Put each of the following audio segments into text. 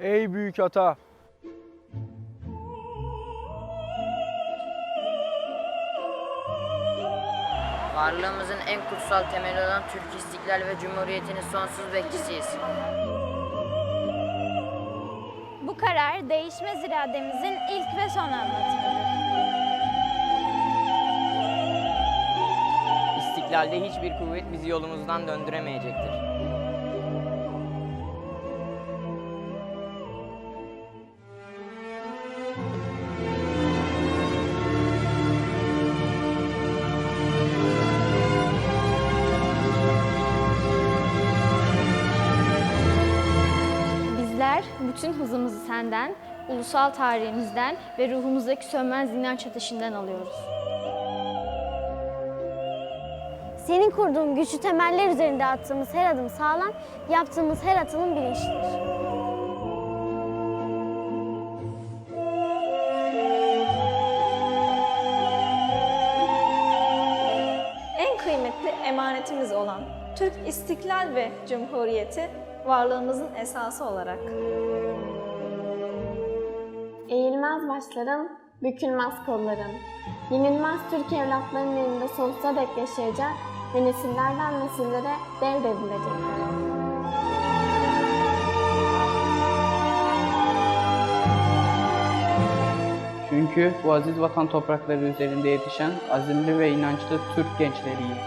Ey büyük ata! Varlığımızın en kutsal temeli olan Türk İstiklal ve Cumhuriyeti'nin sonsuz bekçisiyiz. Bu karar değişmez irademizin ilk ve son anlatımıdır. İstiklalde hiçbir kuvvet bizi yolumuzdan döndüremeyecektir. Bütün hızımızı senden, ulusal tarihimizden ve ruhumuzdaki sönmez inanç ateşinden alıyoruz. Senin kurduğun güçlü temeller üzerinde attığımız her adım sağlam, yaptığımız her atılım bilinçlidir. En kıymetli emanetimiz olan Türk İstiklal ve Cumhuriyeti varlığımızın esası olarak. Eğilmez başların, bükülmez kolların. Yenilmez Türk evlatlarının elinde sonsuza dek yaşayacak ve nesillerden nesillere devredilecektir. Çünkü bu aziz vatan toprakları üzerinde yetişen azimli ve inançlı Türk gençleriyiz.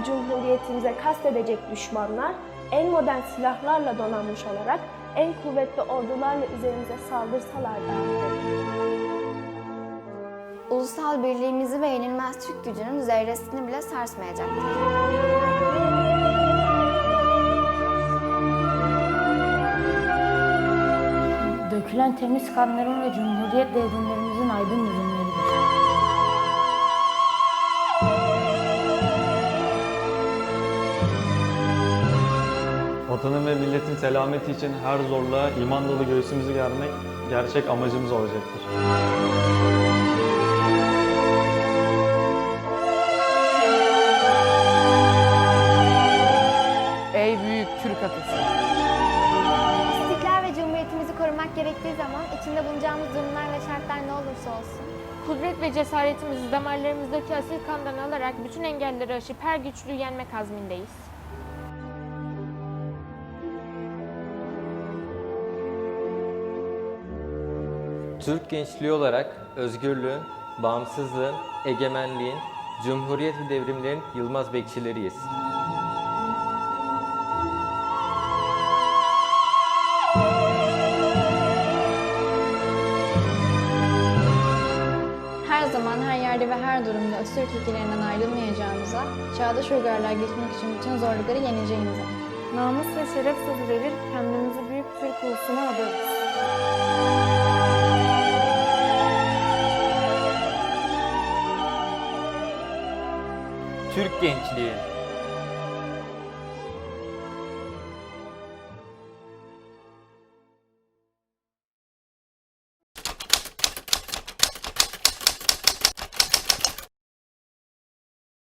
Ve Cumhuriyetimize kastedecek düşmanlar en modern silahlarla donanmış olarak en kuvvetli ordularla üzerimize saldırsalar dahi Ulusal birliğimizi ve yenilmez Türk gücünün zerresini bile sarsmayacaktır. Dökülen temiz kanların ve Cumhuriyet devrimlerimizin aydın ürünleridir. Vatanın ve milletin selameti için her zorluğa iman dolu göğsümüzü germek gerçek amacımız olacaktır. Ey büyük Türk atası! İstiklal ve Cumhuriyetimizi korumak gerektiği zaman içinde bulunacağımız durumlar ve şartlar ne olursa olsun. Kudret ve cesaretimizi damarlarımızdaki asil kandan alarak bütün engelleri aşıp her güçlüğü yenmek azmindeyiz. Türk gençliği olarak özgürlüğün, bağımsızlığın, egemenliğin, cumhuriyet ve devrimlerin yılmaz bekçileriyiz. Her zaman, her yerde ve her durumda Atatürk ilkelerinden ayrılmayacağımıza, çağdaş uygarlığa geçmek için bütün zorlukları yeneceğimize. Namus ve şeref sözü verir, kendimizi büyük Türk ulusuna adarız. Türk gençliği,